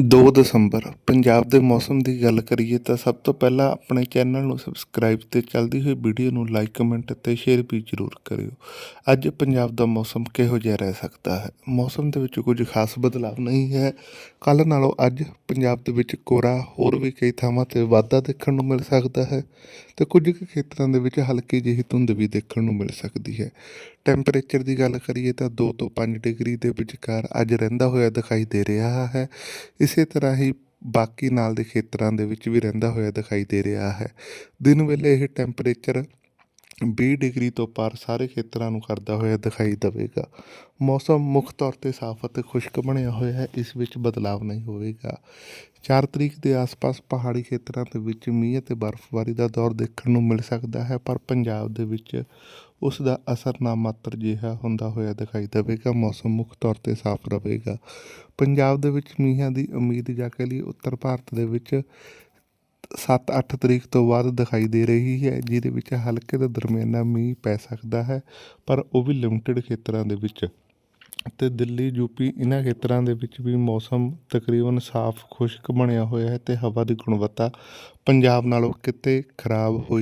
2 ਦਸੰਬਰ, ਪੰਜਾਬ ਦੇ ਮੌਸਮ ਦੀ ਗੱਲ ਕਰੀਏ ਤਾਂ ਸਭ ਤੋਂ ਪਹਿਲਾਂ ਆਪਣੇ ਚੈਨਲ ਨੂੰ ਸਬਸਕ੍ਰਾਈਬ ਤੇ ਚੱਲਦੀ ਹੋਈ ਵੀਡੀਓ ਨੂੰ ਲਾਈਕ ਕਮੈਂਟ ਅਤੇ ਸ਼ੇਅਰ ਵੀ ਜ਼ਰੂਰ ਕਰਿਓ। ਅੱਜ ਪੰਜਾਬ ਦਾ ਮੌਸਮ ਕਿਹੋ ਜਿਹਾ ਰਹਿ ਸਕਦਾ ਹੈ? ਮੌਸਮ ਦੇ ਵਿੱਚ ਕੁਝ ਖਾਸ ਬਦਲਾਅ ਨਹੀਂ ਹੈ। ਕੱਲ ਨਾਲੋਂ ਅੱਜ ਪੰਜਾਬ ਦੇ ਵਿੱਚ ਕੋਰਾ ਹੋਰ ਵੀ ਕਈ ਥਾਵਾਂ ਤੇ ਵਾਧਾ ਦੇਖਣ ਨੂੰ ਮਿਲ ਸਕਦਾ ਹੈ ਤੇ ਕੁਝ ਕੁ ਖੇਤਰਾਂ ਦੇ ਵਿੱਚ ਹਲਕੀ ਜਿਹੀ ਧੁੰਦ ਵੀ ਦੇਖਣ ਨੂੰ ਮਿਲ ਸਕਦੀ ਹੈ। ਟੈਂਪਰੇਚਰ ਦੀ ਗੱਲ ਕਰੀਏ ਤਾਂ 2 ਤੋਂ 5 ਡਿਗਰੀ ਦੇ ਵਿਚਕਾਰ ਅੱਜ ਰਹਿੰਦਾ ਹੋਇਆ ਦਿਖਾਈ ਦੇ ਰਿਹਾ ਹੈ। ਇਸੇ ਤਰ੍ਹਾਂ ਹੀ ਬਾਕੀ ਨਾਲ ਦੇ ਖੇਤਰਾਂ ਦੇ ਵਿੱਚ ਵੀ ਰਹਿੰਦਾ ਹੋਇਆ ਦਿਖਾਈ ਦੇ ਰਿਹਾ ਹੈ। ਦਿਨ ਵੇਲੇ ਇਹ ਟੈਂਪਰੇਚਰ 20 ਡਿਗਰੀ ਤੋਂ ਪਾਰ ਸਾਰੇ ਖੇਤਰਾਂ ਨੂੰ ਕਰਦਾ ਹੋਇਆ ਦਿਖਾਈ ਦੇਵੇਗਾ। ਮੌਸਮ ਮੁੱਖ ਤੌਰ ਤੇ ਸਾਫ਼ ਅਤੇ ਖੁਸ਼ਕ ਬਣਿਆ ਹੋਇਆ ਹੈ, ਇਸ ਵਿੱਚ ਬਦਲਾਵ ਨਹੀਂ ਹੋਵੇਗਾ। 4 ਤਰੀਕ ਦੇ ਆਸ-ਪਾਸ ਪਹਾੜੀ ਖੇਤਰਾਂ ਦੇ ਵਿੱਚ ਮੀਂਹ ਅਤੇ ਬਰਫ਼ਬਾਰੀ ਦਾ ਦੌਰ ਦੇਖਣ ਨੂੰ ਮਿਲ ਸਕਦਾ ਹੈ, ਪਰ ਪੰਜਾਬ ਦੇ ਵਿੱਚ ਉਸ ਦਾ ਅਸਰ ਨਾ ਮਾਤਰ ਜਿਹਾ ਹੁੰਦਾ ਹੋਇਆ ਦਿਖਾਈ ਦੇਵੇਗਾ। ਮੌਸਮ ਮੁੱਖ ਤੌਰ ਤੇ ਸਾਫ਼ ਰਹੇਗਾ। ਪੰਜਾਬ ਦੇ ਵਿੱਚ ਮੀਂਹਾਂ ਦੀ ਉਮੀਦ ਜਾ ਕੇ ਲਈ ਉੱਤਰ ਭਾਰਤ ਦੇ ਵਿੱਚ 7-8 ਤਰੀਕ ਤੋਂ ਬਾਅਦ ਦਿਖਾਈ ਦੇ ਰਹੀ ਹੈ, ਜਿਹਦੇ ਵਿੱਚ ਹਲਕੇ ਤੋਂ ਦਰਮਿਆਨਾ ਮੀਂਹ ਪੈ ਸਕਦਾ ਹੈ, ਪਰ ਉਹ ਵੀ ਲਿਮਟਿਡ ਖੇਤਰਾਂ ਦੇ ਵਿੱਚ। ਤੇ ਦਿੱਲੀ ਯੂਪੀ ਇਹਨਾਂ ਖੇਤਰਾਂ ਦੇ ਵਿੱਚ ਵੀ ਮੌਸਮ ਤਕਰੀਬਨ ਸਾਫ਼ ਖੁਸ਼ਕ ਬਣਿਆ ਹੋਇਆ ਹੈ ਤੇ ਹਵਾ ਦੀ ਗੁਣਵੱਤਾ ਪੰਜਾਬ ਨਾਲੋਂ ਕਿਤੇ ਖਰਾਬ ਹੋਈ